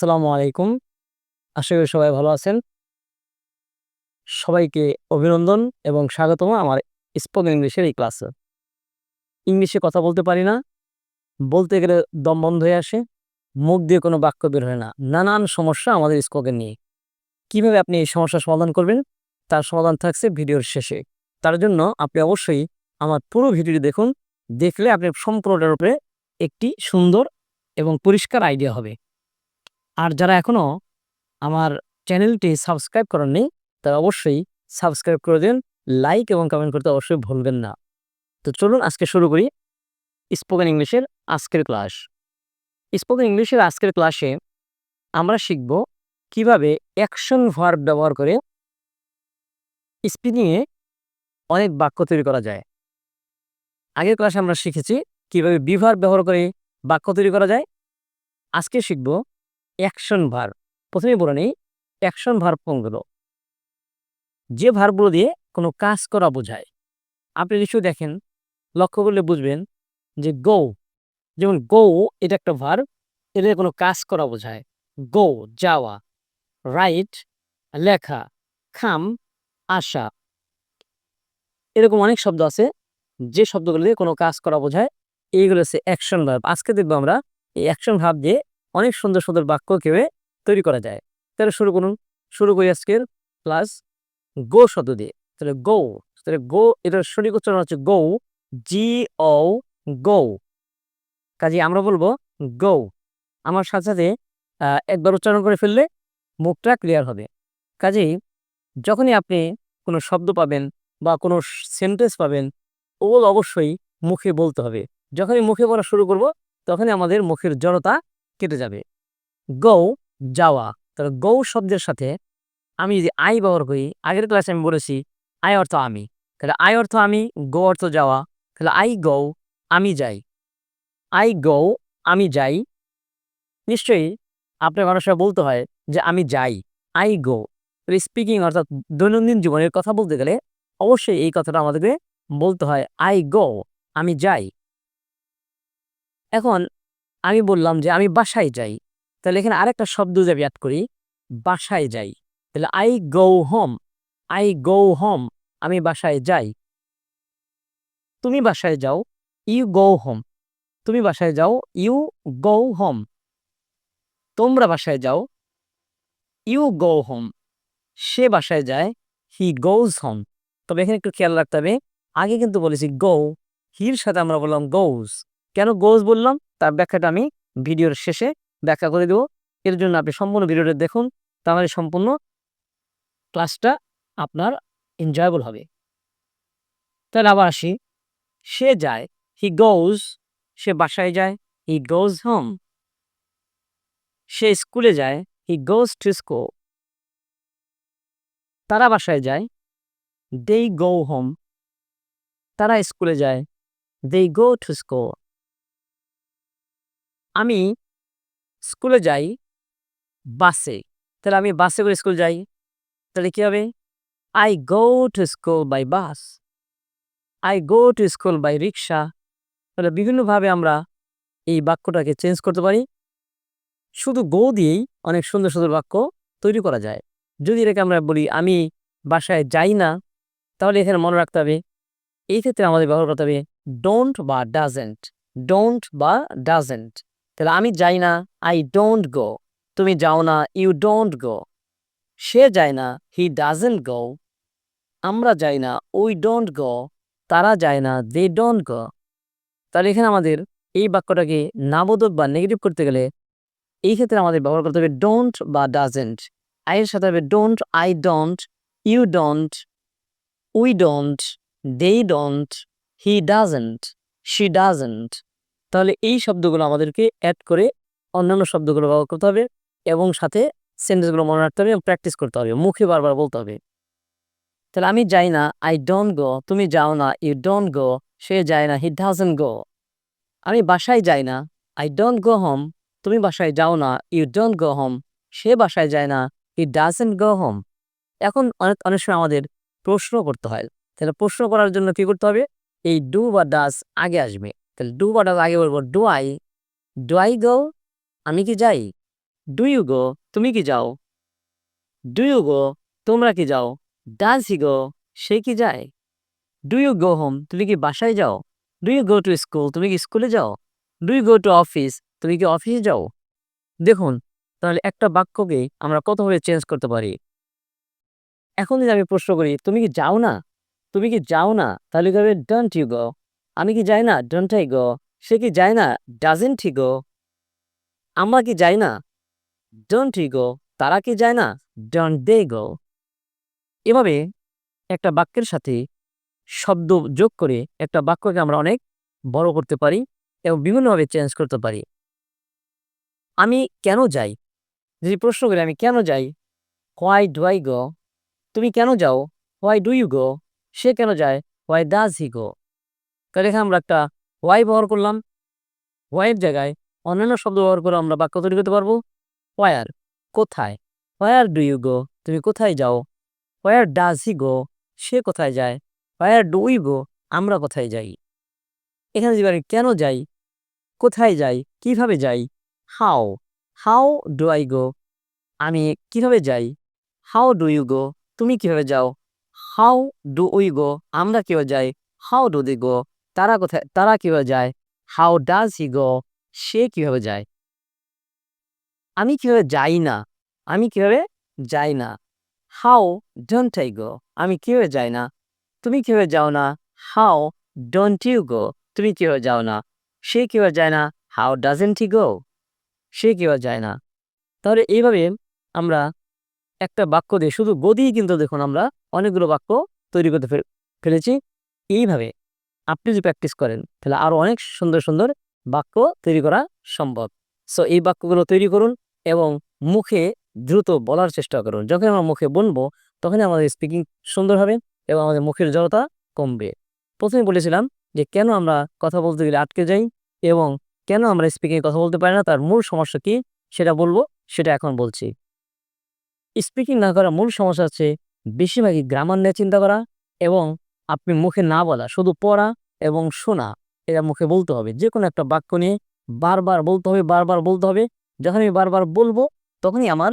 আসসালামু আলাইকুম। আশা করি সবাই ভালো আছেন। সবাইকে অভিনন্দন এবং স্বাগতম আমার স্পোকেন ইংলিশের এই ক্লাসে। ইংলিশে কথা বলতে পারি না, বলতে গেলে দম বন্ধ হয়ে আসে, মুখ দিয়ে কোনো বাক্য বের হয় না। নানান সমস্যা আমাদের স্পোকেন নিয়ে। কীভাবে আপনি এই সমস্যার সমাধান করবেন? তার সমাধান থাকছে ভিডিওর শেষে। তার জন্য আপনি অবশ্যই আমার পুরো ভিডিওটি দেখুন। দেখলে আপনি সম্পূর্ণটার উপরে একটি সুন্দর এবং পরিষ্কার আইডিয়া হবে। আর যারা এখনও আমার চ্যানেলটি সাবস্ক্রাইব করেননি, তারা অবশ্যই সাবস্ক্রাইব করে দিন, লাইক এবং কমেন্ট করতে অবশ্যই ভুলবেন না। তো চলুন আজকে শুরু করি স্পোকেন ইংলিশের আজকের ক্লাস। স্পোকেন ইংলিশের আজকের ক্লাসে আমরা শিখব কীভাবে অ্যাকশন ভার্ব ব্যবহার করে স্পিকিংয়ে অনেক বাক্য তৈরি করা যায়। আগের ক্লাসে আমরা শিখেছি কীভাবে বিভার ব্যবহার করে বাক্য তৈরি করা যায়। আজকে শিখব অ্যাকশন ভার। প্রথমে বলে নেই, অ্যাকশন ভার কোনগুলো যে ভারগুলো দিয়ে কোনো কাজ করা বোঝায়। আপনি নিশ্চয়ই দেখেন, লক্ষ্য করলে বুঝবেন যে গো যেমন গো এটা একটা ভার, এটা কোনো কাজ করা বোঝায়। গো যাওয়া রাইট লেখা খাম আশা এরকম অনেক শব্দ আছে, যে শব্দগুলো দিয়ে কোনো কাজ করা বোঝায়, এইগুলো হচ্ছে অ্যাকশন ভাব আজকে দেখব আমরা এই অ্যাকশন ভাব দিয়ে অনেক সুন্দর সুন্দর বাক্য কেউ তৈরি করা যায়। তাহলে শুরু করুন। শুরু করি আজকের প্লাস গো শব্দ দিয়ে। তাহলে গো তাহলে গো, এটার সঠিক উচ্চারণ হচ্ছে গো জি ও গো। কাজে আমরা বলব গো। আমার সাথে সাথে একবার উচ্চারণ করে ফেললে মুখটা ক্লিয়ার হবে। কাজেই যখনই আপনি কোনো শব্দ পাবেন বা কোনো সেন্টেন্স পাবেন ওগুলো অবশ্যই মুখে বলতে হবে। যখনই মুখে বলা শুরু করব, তখনই আমাদের মুখের জড়তা কেটে যাবে। গৌ, যাওয়া। তাহলে গৌ শব্দের সাথে আমি যদি আই ব্যবহার করি, আগের ক্লাসে আমি বলেছি, আই অর্থ আমি। তাহলে আই অর্থ আমি, গো অর্থ যাওয়া। তাহলে আই গৌ, আমি যাই। আই গৌ, আমি যাই। নিশ্চয়ই আপনার মানুষরা বলতে হয় যে আমি যাই। I go. স্পিকিং অর্থাৎ দৈনন্দিন জীবনের কথা বলতে গেলে অবশ্যই এই কথাটা আমাদেরকে বলতে হয়, আই গো, আমি যাই। এখন আমি বললাম যে আমি বাসায় যাই। তাহলে এখানে আরেকটা শব্দ আমি অ্যাড করি, বাসায় যাই। তাহলে I go home I go home আমি বাসায় যাই। তুমি বাসায় যাও ইউ গো হোম তুমি বাসায় যাও ইউ গো হোম তোমরা বাসায় যাও ইউ গো হোম সে বাসায় যায় হি গোজ হোম তবে এখানে একটু খেয়াল রাখতে হবে, আগে কিন্তু বলেছি গো হির সাথে আমরা বললাম গোজ কেন গোজ বললাম? তার ব্যাখ্যাটা আমি ভিডিওর শেষে ব্যাখ্যা করে দেবো। এর জন্য আপনি সম্পূর্ণ ভিডিওটা দেখুন, তাহলে সম্পূর্ণ ক্লাসটা আপনার এনজয়েবল হবে। তাহলে আবার আসি। সে যায় হি গোজ সে বাসায় যায় হি গোজ হোম সে স্কুলে যায় হি গোজ টু স্কুল তারা বাসায় যায় দে গো হোম তারা স্কুলে যায় দে গো টু স্কুল আমি স্কুলে যাই বাসে, তাহলে আমি বাসে করে স্কুল যাই। তাহলে কি হবে? I go to school by bus I go to school by rickshaw তাহলে বিভিন্নভাবে আমরা এই বাক্যটাকে চেঞ্জ করতে পারি। শুধু গো দিয়েই অনেক সুন্দর সুন্দর বাক্য তৈরি করা যায়। যদি এটাকে আমরা বলি, আমি বাসায় যাই না, তাহলে এখানে মনে রাখতে হবে, এই ক্ষেত্রে আমাদের ব্যবহার করতে হবে ডোন্ট বা ডাজেন্ট ডোন্ট বা ডাজেন্ট তাহলে আমি যাই না আই ডোন্ট গো তুমি যাও না ইউ ডোন্ট গো সে যায় না হি ডাজেন্ট গো আমরা যাই না উই ডোন্ট গো তারা যায় না দে ডোন্ট গো তাহলে এখানে আমাদের এই বাক্যটাকে নাবোধক বা নেগেটিভ করতে গেলে এই ক্ষেত্রে আমাদের ব্যবহার করতে হবে ডোন্ট বা ডাজেন্ট আইয়ের সাথে হবে don't I don't you don't we don't they don't he doesn't she doesn't তাহলে এই শব্দগুলো আমাদেরকে অ্যাড করে অন্যান্য শব্দগুলো ব্যবহার করতে হবে এবং সাথে সেন্টেন্সগুলো মনে রাখতে হবে এবং প্র্যাকটিস করতে হবে। মুখে বারবার বলতে হবে। তাহলে আমি যাই না আই ডোন্ট গো তুমি যাও না ইউ ডোন্ট গো সে যায় না হি ডাজেন্ট গো আমি বাসায় যাই না আই ডোন্ট গো হোম তুমি বাসায় যাও না ইউ ডোন্ট গো হোম সে বাসায় যায় না হি ডাজেন্ট গো হোম এখন অনেক অনেক সময় আমাদের প্রশ্ন করতে হয়। তাহলে প্রশ্ন করার জন্য কি করতে হবে? এই ডু বা ডাস আগে আসবে। তাহলে ডু বা ডাস আগে বলব, do I? Do I go? আমি কি যাই? Do you go? তুমি কি যাও? Do you go? তোমরা কি যাও? Does he go? সে কি যায়? Do you go home? তুমি কি বাসায় যাও? Do you go to school? তুমি কি স্কুলে যাও? Do you go to office? তুমি কি অফিসে যাও? দেখুন, তাহলে একটা বাক্যকে আমরা কতভাবে চেঞ্জ করতে পারি? এখন যদি আমি প্রশ্ন করি, তুমি কি যাও না? তুমি কি যাও না? তাহলে কি হবে? Don't you go? আমি কি যাই না ডন্ট আই গো সে কি যায় না ডাজেন্ট হি গো আমরা কি যাই না ডন্ট হি গো তারা কি যায় না ডন্ট দে গো এভাবে একটা বাক্যের সাথে শব্দ যোগ করে একটা বাক্যকে আমরা অনেক বড় করতে পারি এবং বিভিন্নভাবে চেঞ্জ করতে পারি। আমি কেন যাই? যদি প্রশ্ন করি, আমি কেন যাই? হোয়াই ডু আই গো তুমি কেন যাও? হোয়াই ডু ইউ গো সে কেন যায়? হোয়াই ডাজ হি গো তাহলে এখানে আমরা একটা হোয়াই ব্যবহার করলাম। হোয়াইয়ের জায়গায় অন্যান্য শব্দ ব্যবহার করে আমরা বাক্য তৈরি করতে পারব। ওয়ার কোথায়? ওয়ার ডু ইউ গো তুমি কোথায় যাও? ওয়ার ডাজ হি গো সে কোথায় যায়? ওয়ার ডু ইউ গো আমরা কোথায় যাই? এখানে আমি কেন যাই? কোথায় যাই? কীভাবে যাই? হাও হাও ডু আই গো আমি কীভাবে যাই? হাউ ডু ইউ গো তুমি কীভাবে যাও? হাউ ডু উই গো আমরা কীভাবে যাই? হাউ ডু দি গো তারা কোথায়, তারা কীভাবে যায়? হাউ ডাজ হি গো সে কীভাবে যায়? আমি কীভাবে যাই না? আমি কীভাবে যাই না? হাউ ডোন্ট আই গো আমি কীভাবে যাই না? তুমি কীভাবে যাও না? হাউ ডোন্ট ইউ গো তুমি কীভাবে যাও না? সে কীভাবে যায় না? হাউ ডাজেন্ট হি গো সে কীভাবে যায় না? তাহলে এইভাবে আমরা একটা বাক্য দিয়ে শুধু গদিই কিন্তু দেখুন আমরা অনেকগুলো বাক্য তৈরি করতে ফেলেছি। এইভাবে আপনি যদি প্র্যাকটিস করেন, তাহলে আরও অনেক সুন্দর সুন্দর বাক্য তৈরি করা সম্ভব। সো এই বাক্যগুলো তৈরি করুন এবং মুখে দ্রুত বলার চেষ্টা করুন। যখন আমরা মুখে বলব, তখনই আমাদের স্পিকিং সুন্দর হবে এবং আমাদের মুখের জড়তা কমবে। প্রথমে বলেছিলাম যে, কেন আমরা কথা বলতে গেলে আটকে যাই এবং কেন আমরা স্পিকিংয়ে কথা বলতে পারি না? তার মূল সমস্যা কী? সেটা বলব, সেটা এখন বলছি। স্পিকিং না করার মূল সমস্যা হচ্ছে, বেশিরভাগই গ্রামার নিয়ে চিন্তা করা এবং আপনি মুখে না বলা, শুধু পড়া এবং শোনা, এটা মুখে বলতে হবে। যে কোনো একটা বাক্য নিয়ে বারবার বলতে হবে, বারবার বলতে হবে। যখন আমি বারবার বলব, তখনই আমার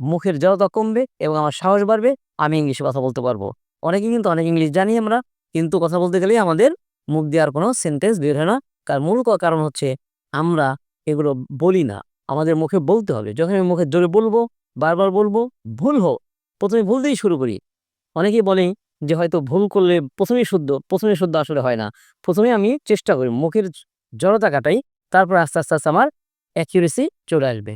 মুখের জড়তা কমবে এবং আমার সাহস বাড়বে, আমি ইংলিশে কথা বলতে পারব। অনেকে কিন্তু অনেক ইংলিশ জানি আমরা, কিন্তু কথা বলতে গেলেই আমাদের মুখ দেওয়ার কোনো সেন্টেন্স বের হয় না। কার মূল কারণ হচ্ছে আমরা এগুলো বলি না, আমাদের মুখে বলতে হবে। যখন আমি মুখে জোরে বলব, বারবার বলব, ভুল হোক, প্রথমে ভুল দিয়েই শুরু করি। অনেকেই বলে যে হয়তো ভুল করলে প্রথমেই শুদ্ধ প্রথমে শুদ্ধ আসলে হয় না। প্রথমে আমি চেষ্টা করি, মুখের জড়তা কাটাই, তারপর আস্তে আস্তে আস্তে আমার অ্যাকিউরেসি চলে আসবে।